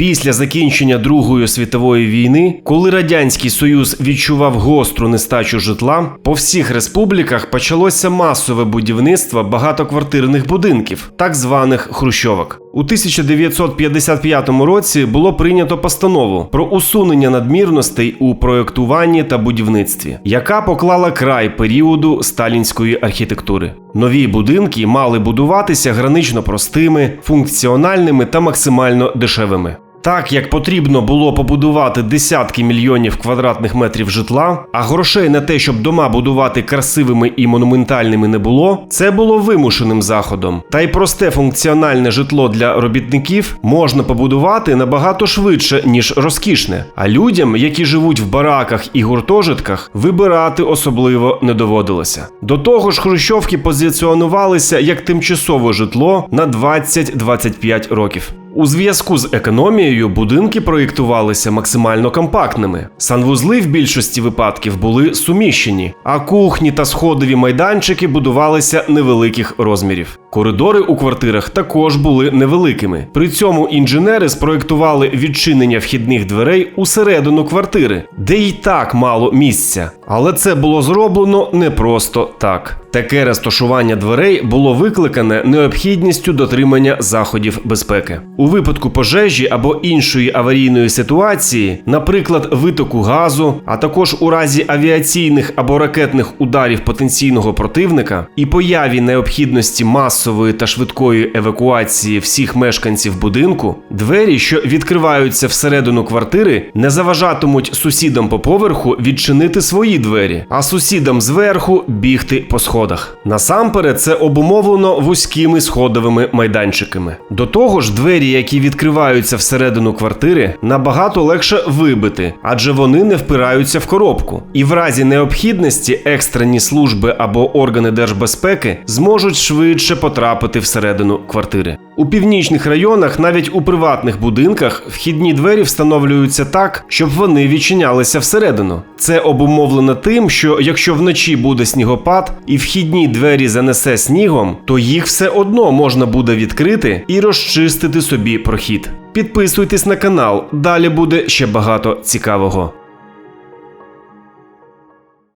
Після закінчення Другої світової війни, коли радянський союз відчував гостру нестачу житла, по всіх республіках почалося масове будівництво багатоквартирних будинків, так званих хрущовок. У 1955 році було прийнято постанову про усунення надмірностей у проєктуванні та будівництві, яка поклала край періоду сталінської архітектури. Нові будинки мали будуватися гранично простими, функціональними та максимально дешевими. Так як потрібно було побудувати десятки мільйонів квадратних метрів житла, а грошей на те, щоб дома будувати красивими і монументальними не було, це було вимушеним заходом. Та й просте функціональне житло для робітників можна побудувати набагато швидше, ніж розкішне. А людям, які живуть в бараках і гуртожитках, вибирати особливо не доводилося. До того ж, хрущовки позиціонувалися як тимчасове житло на 20-25 років. У зв'язку з економією будинки проєктувалися максимально компактними. Санвузли в більшості випадків були суміщені, а кухні та сходові майданчики будувалися невеликих розмірів. Коридори у квартирах також були невеликими. При цьому інженери спроєктували відчинення вхідних дверей усередину квартири, де й так мало місця. Але це було зроблено не просто так. Таке розташування дверей було викликане необхідністю дотримання заходів безпеки. У випадку пожежі або іншої аварійної ситуації, наприклад, витоку газу, а також у разі авіаційних або ракетних ударів потенційного противника і появі необхідності масової та швидкої евакуації всіх мешканців будинку, двері, що відкриваються всередину квартири, не заважатимуть сусідам по поверху відчинити свої двері, а сусідам зверху бігти по сходах. Насамперед, це обумовлено вузькими сходовими майданчиками. До того ж, двері, які відкриваються всередину квартири, набагато легше вибити, адже вони не впираються в коробку. І в разі необхідності екстрені служби або органи держбезпеки зможуть швидше потрапити всередину квартири. У північних районах, навіть у приватних будинках, вхідні двері встановлюються так, щоб вони відчинялися всередину. Це обумовлено тим, що якщо вночі буде снігопад і вхідні двері занесе снігом, то їх все одно можна буде відкрити і розчистити собі прохід. Підписуйтесь на канал, далі буде ще багато цікавого.